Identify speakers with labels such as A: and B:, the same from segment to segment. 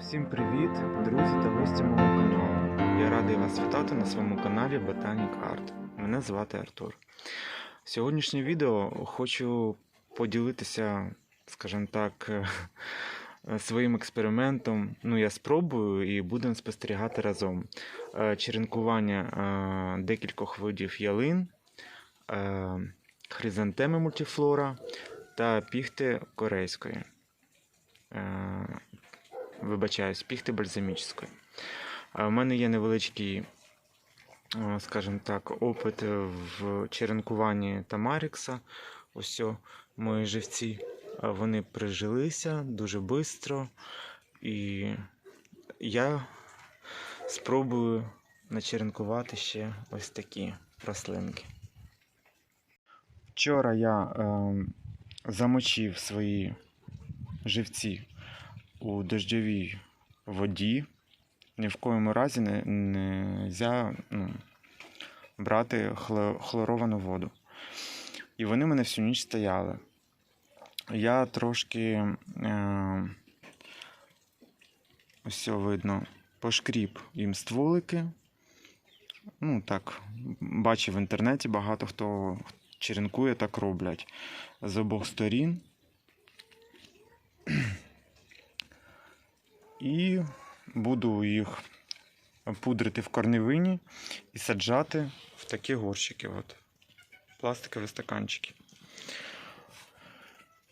A: Всім привіт, друзі та гості мого каналу. Я радий вас вітати на своєму каналі Botanic Art. Мене звати Артур. Сьогоднішнє відео хочу поділитися, скажімо так, своїм експериментом. Ну, я спробую і будемо спостерігати разом. Е, Черенкування е, декількох видів ялин, е, хризантеми мультифлора та піхти корейської. Вибачаюсь, піхти бальзамічної. А У мене є невеличкий, скажімо так, опит в черенкуванні Тамарікса. Ось мої живці. Вони прижилися дуже швидко. І я спробую начеренкувати ще ось такі рослинки. Вчора я е, замочив свої живці у дождьовій воді. Ні в коєму разі не, не ну, брати хлоровану воду. І вони мене всю ніч стояли. Я трошки е, ось видно, пошкріб їм стволики. Ну, так, бачив в інтернеті багато хто черенкує, так роблять з обох сторін. І буду їх пудрити в корневині і саджати в такі горщики. От. Пластикові стаканчики.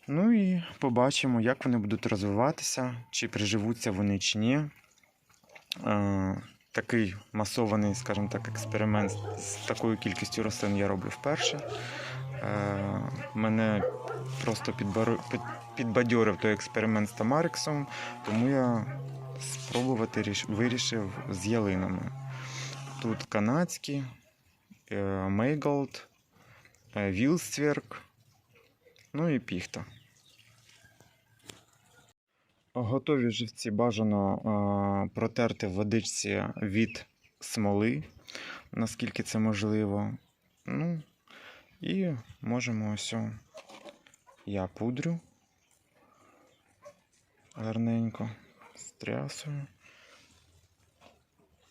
A: Ну і побачимо, як вони будуть розвиватися, чи приживуться вони чи ні. Такий масований, скажімо так, експеримент з такою кількістю рослин я роблю вперше. Е, мене просто підбадьорив той експеримент з Тамариксом, тому я спробувати вирішив з ялинами. Тут канадські, е, Мейголд, е, ну і піхта. Готові живці бажано протерти в водичці від смоли, наскільки це можливо. Ну, і можемо ось я пудрю гарненько стрясую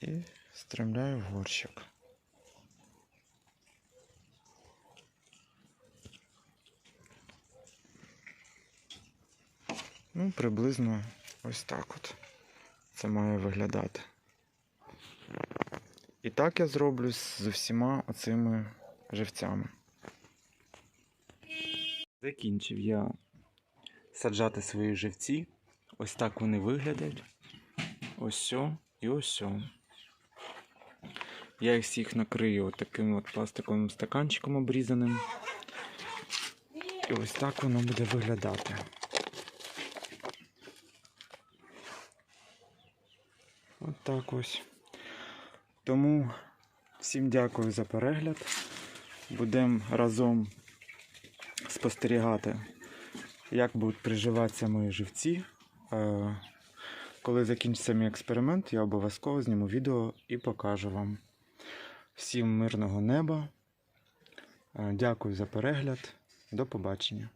A: і стремляю в горщик. Ну, приблизно ось так от це має виглядати. І так я зроблю з усіма оцими живцями. Закінчив я саджати свої живці. Ось так вони виглядають. Ось сьо і ось сьо. Я їх всіх накрию таким от пластиковим стаканчиком обрізаним. І ось так воно буде виглядати. Так ось. Тому всім дякую за перегляд. Будемо разом спостерігати, як будуть приживатися мої живці. Е, Коли закінчиться мій експеримент, я обов'язково зніму відео і покажу вам. Всім мирного неба. Е, Дякую за перегляд. До побачення.